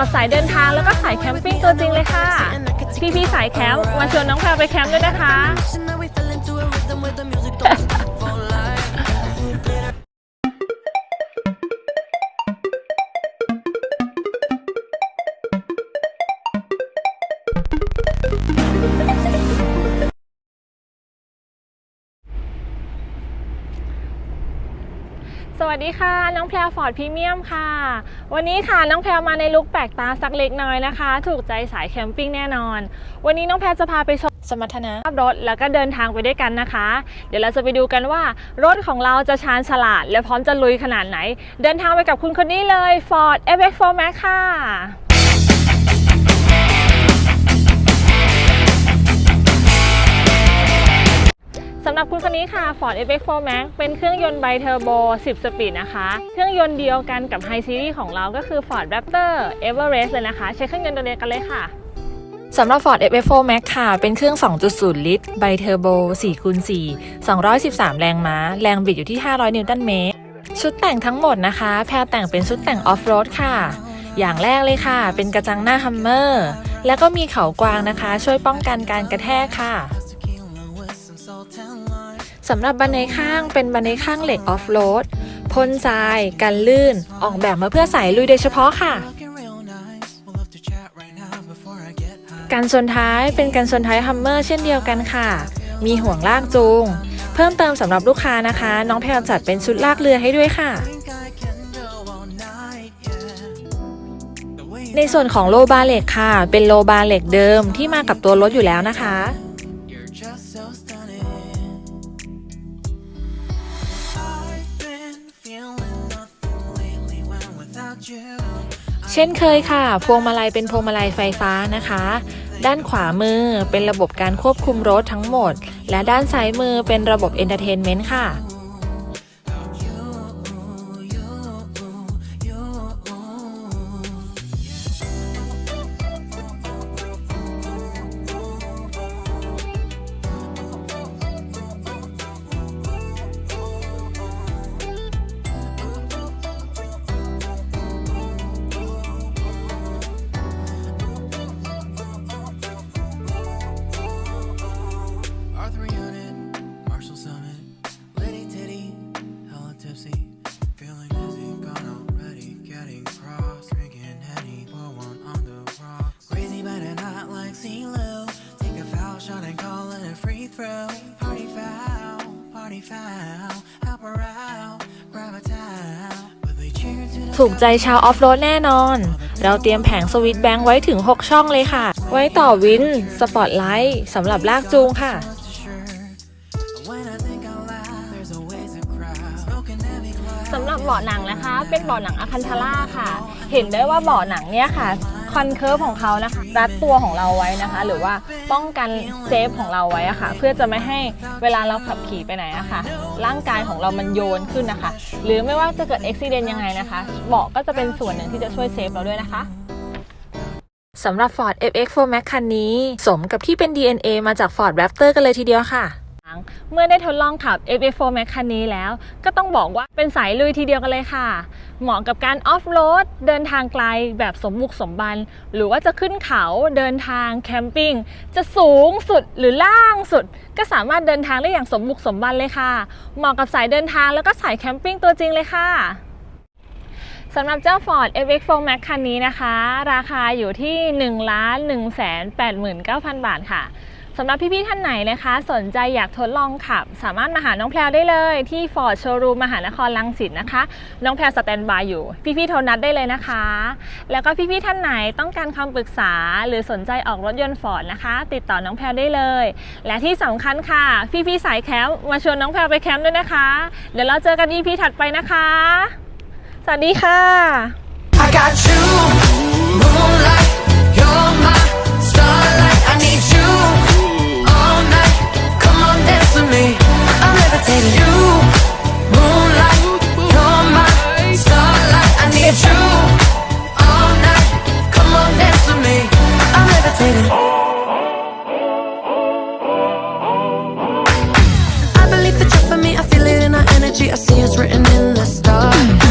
กับสายเดินทางแล้วก็สายแคมปิ้งตัวจริงเลยค่ะ พี่ๆสายแคมป์มาชวนน้องแพลไปแคมป์ด้วยนะคะ วัสดีค่ะ น้องแพรฟอร์ดพรีเมียมค่ะ วันนี้ค่ะน้องแพรมาในลุคแปลกตาสักเล็กน้อยนะคะ ถูกใจสายแคมปิ้งแน่นอน วันนี้น้องแพรจะพาไปชมสมรรถนะขับรถแล้วก็เดินทางไปด้วยกันนะคะ เดี๋ยวเราจะไปดูกันว่ารถของเราจะชาญฉลาด และพร้อมจะลุยขนาดไหน เดินทางไปกับคุณคนนี้เลย Ford FX4 Max ค่ะ สำหรับคุณคันนี้ค่ะ Ford FX4 Max เป็นเครื่องยนต์ไบเทอร์โบ 10 สปีดนะคะ เครื่องยนต์เดียวกันกับ High Series ของเราก็คือ Ford Raptor Everest เลยนะคะ ใช้เครื่องยนต์ตัวเดียวกันเลยค่ะสำหรับ Ford FF4 Max ค่ะ เป็นเครื่อง 2.0 ลิตร ไบเทอร์โบ 4คูณ4 213 แรงม้า แรงบิดอยู่ที่ 500 นิวตันเมตร ชุดแต่งทั้งหมดนะคะ แพรแต่งเป็นชุดแต่งออฟโรดค่ะ อย่างแรกเลยค่ะ เป็นกระจังหน้าฮัมเมอร์ แล้วก็มีเขากวางนะคะ ช่วยป้องกันการกระแทกค่ะ สำหรับบันไดข้างเป็นบันไดข้างเหล็กออฟโรดพ่นทราย กันลื่น ออกแบบมาเพื่อสายลุยโดยเฉพาะค่ะ การชนท้ายเป็นการชนท้ายฮัมเมอร์เช่นเดียวกันค่ะ มีห่วงลากจูง เพิ่มเติมสำหรับลูกค้านะคะ น้องแพรจัดเป็นชุดลากเรือให้ด้วยค่ะ ในส่วนของโลบาเหล็กค่ะ เป็นโลบาเหล็กเดิมที่มากับตัวรถอยู่แล้วนะคะ You're just so stunning. เช่นเคยค่ะ พวงมาลัยเป็นพวงมาลัยไฟฟ้านะคะ ด้านขวามือเป็นระบบการควบคุมรถทั้งหมด และด้านซ้ายมือเป็นระบบเอนเตอร์เทนเมนต์ค่ะ ถูกใจชาวออฟโรดแน่นอน เราเตรียมแผงสวิตแบงค์ไว้ถึง 6 ช่องเลยค่ะ ไว้ต่อวิน สปอตไลท์สำหรับลากจูงค่ะ สำหรับเบาะหนังนะคะ เป็นเบาะหนังอะคันทาร่าค่ะ เห็นได้ว่าเบาะหนังเนี่ยค่ะ คอนเคิร์ฟของเขานะคะรัดตัวของเราไว้นะคะ หรือว่าป้องกันเซฟของเราไว้อะค่ะ เพื่อจะไม่ให้เวลาเราขับขี่ไปไหนอะค่ะร่างกายของเรามันโยนขึ้นนะคะ หรือไม่ว่าจะเกิดอุบิเหตุยังไงนะคะเบาะก็จะเป็นส่วนหนึ่งที่จะช่วยเซฟเราด้วยนะคะสำหรับ Ford FX4 Max คันนี้ สมกับที่เป็น DNA มาจาก Ford Raptor กันเลยทีเดียวค่ะ เมื่อได้ทดลองขับ FX4 Max คันนี้แล้ว ก็ต้องบอกว่าเป็นสายลุยทีเดียวกันเลยค่ะ เหมาะกับการออฟโรดเดินทางไกลแบบสมบุกสมบัน หรือว่าจะขึ้นเขาเดินทางแคมปิ้ง จะสูงสุดหรือล่างสุด ก็สามารถเดินทางได้อย่างสมบุกสมบันเลยค่ะ เหมาะกับสายเดินทางแล้วก็สายแคมปิ้งตัวจริงเลยค่ะสำหรับเจ้า Ford FX4 Max คันนี้นะคะ ราคาอยู่ที่ 1 1 8 9 0 0 0 บาทค่ะ สำหรับพี่ๆท่านไหนนะคะ สนใจอยากทดลองขับ สามารถมาหาน้องแพรวได้เลยที่ Ford Showroom มหานครลังสิตนะคะ น้องแพรสแตนบายอยู่ พี่ๆโทรนัดได้เลยนะคะ แล้วก็พี่ๆท่านไหนต้องการคำปรึกษา หรือสนใจออกรถยนต์ Ford นะคะ ติดต่อน้องแพรวได้เลย และที่สำคัญค่ะ พี่ๆสายแคมป์มาชวนน้องแพรวไปแคมป์ด้วยนะคะ เดี๋ยวเราเจอกัน EP ถัดไปนะคะ สวัสดีค่ะ I got you, moonlight. I see it's written in the stars.